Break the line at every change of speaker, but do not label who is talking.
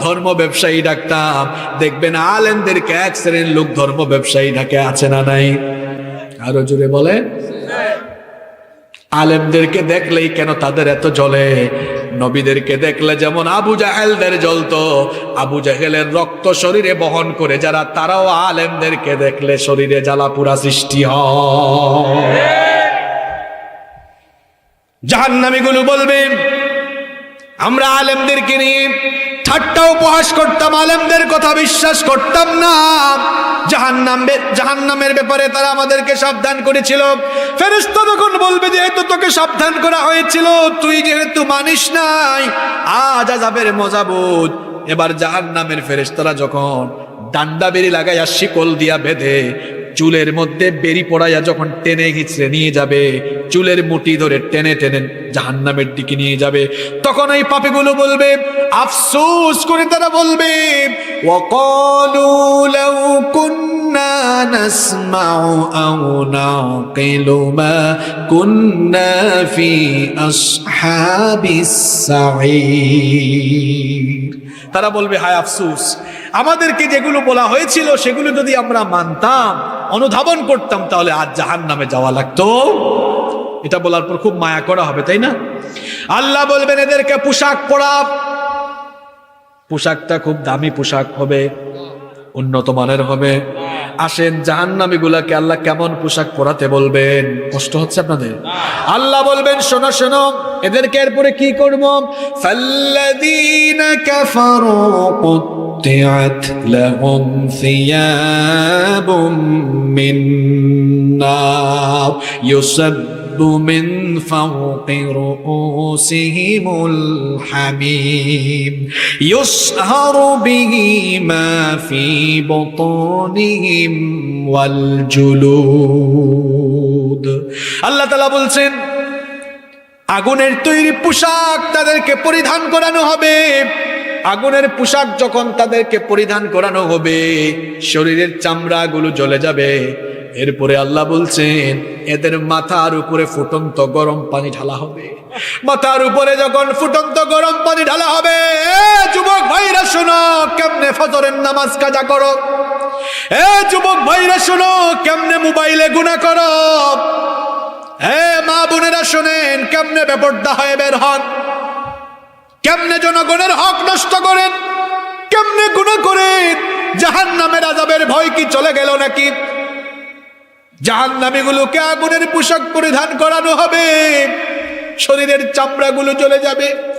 ধর্ম ব্যবসায়ী ডাকতাম দেখবেন আলেমদেরকে এক শ্রেণির লোক ধর্ম ব্যবসায়ী ডাকে, আছে না নাই? আরও জুড়ে বলে আলেমদেরকে দেখলেই কেন তাদের এত জ্বলে? নবীদেরকে দেখলে যেমন আবু জাহেলদের জ্বলতো, আবু জাহেলের রক্ত শরীরে বহন করে যারা, তারাও আলেমদেরকে দেখলে শরীরে জ্বালা পুরা সৃষ্টি হয়। জাহান্নামীগুলো বলবেন আমরা আলেমদেরকে নিয়ে ঠাট্টা উপহাস করতাম, আলেমদের কথা বিশ্বাস করতাম না। জাহান্নাম জাহান্নামের ব্যাপারে তারা আমাদেরকে সাবধান করেছিল। ফেরেশতা তখন বলবে, যেহেতু তোকে সাবধান করা হয়েছিল, তুই যেহেতু মানিস নাই, আজ আজাবের মজাবুত। এবার জাহান্নামের ফেরেশতারা যখন ডান্ডা বেরি লাগাইয়া শিকল দিয়া বেঁধে চুলের মধ্যে বেরি পড়াইয়া যখন টেনে হিচড়ে নিয়ে যাবে চুলের মুঠি ধরে টেনে টেনে জাহান্নামের দিকে নিয়ে যাবে তখন এই পাপীগুলো বলবে আফসোস করে তারা বলবে وقالوا لو كنا نسمع أو نعقل ما كنا في أصحاب السعير তারা বলবে, হায় আফসুস, আমাদেরকে যেগুলো বলা হয়েছিল সেগুলো যদি আমরা মানতাম, অনুধাবন করতাম, তাহলে আজ জাহান নামে যাওয়া লাগতো। এটা বলার পর খুব মায়া করা হবে, তাই না? আল্লাহ বলবেন, এদেরকে পোশাক পরা পোশাকটা খুব দামি পোশাক হবে, উন্নত মানের হবে। আসেন জাহান্নামী গুলাকে আল্লাহ কেমন পোশাক পরাতে বলবেন কষ্ট হচ্ছে আপনাদের আল্লাহ বলবেন শোনো শোনো এদেরকে এরপরে কি করবো ফাল্লাযীনা কাফারু قطعت لهم ثياب من نار يصب من فوق رؤوسهم الحميم يصهر به ما في بطونهم والجلود আল্লাহ তালা বলছেন আগুনের তৈরি পোশাক তাদেরকে পরিধান করানো হবে আগুনের পোশাক যখন তাদেরকে পরিধান করানো হবে, শরীরের চামড়াগুলো জ্বলে যাবে। এরপরে আল্লাহ বলছেন, এদের মাথার উপরে ফুটন্ত গরম পানি ঢালা হবে। মাথার উপরে যখন ফুটন্ত গরম পানি ঢালা হবে যুবক ভাইরা শোনো, কেমনে ফজরের নামাজ কাজা করো? এ যুবক ভাইরা শোনো, কেমনে মোবাইলে গুণা করো? হে মা বোনেরা শোনেন, কেমনে বেপর্দা হয়ে বের হন? কেমনে জনগণের হক নষ্ট করেন? কেমনে গুণা করেন? জাহান নামের আজাবের ভয় কি চলে গেল নাকি? জাহান নামীগুলোকে আগুনের পোশাক পরিধান করানো হবে। শরীরের চামড়াগুলো চলে যাবে।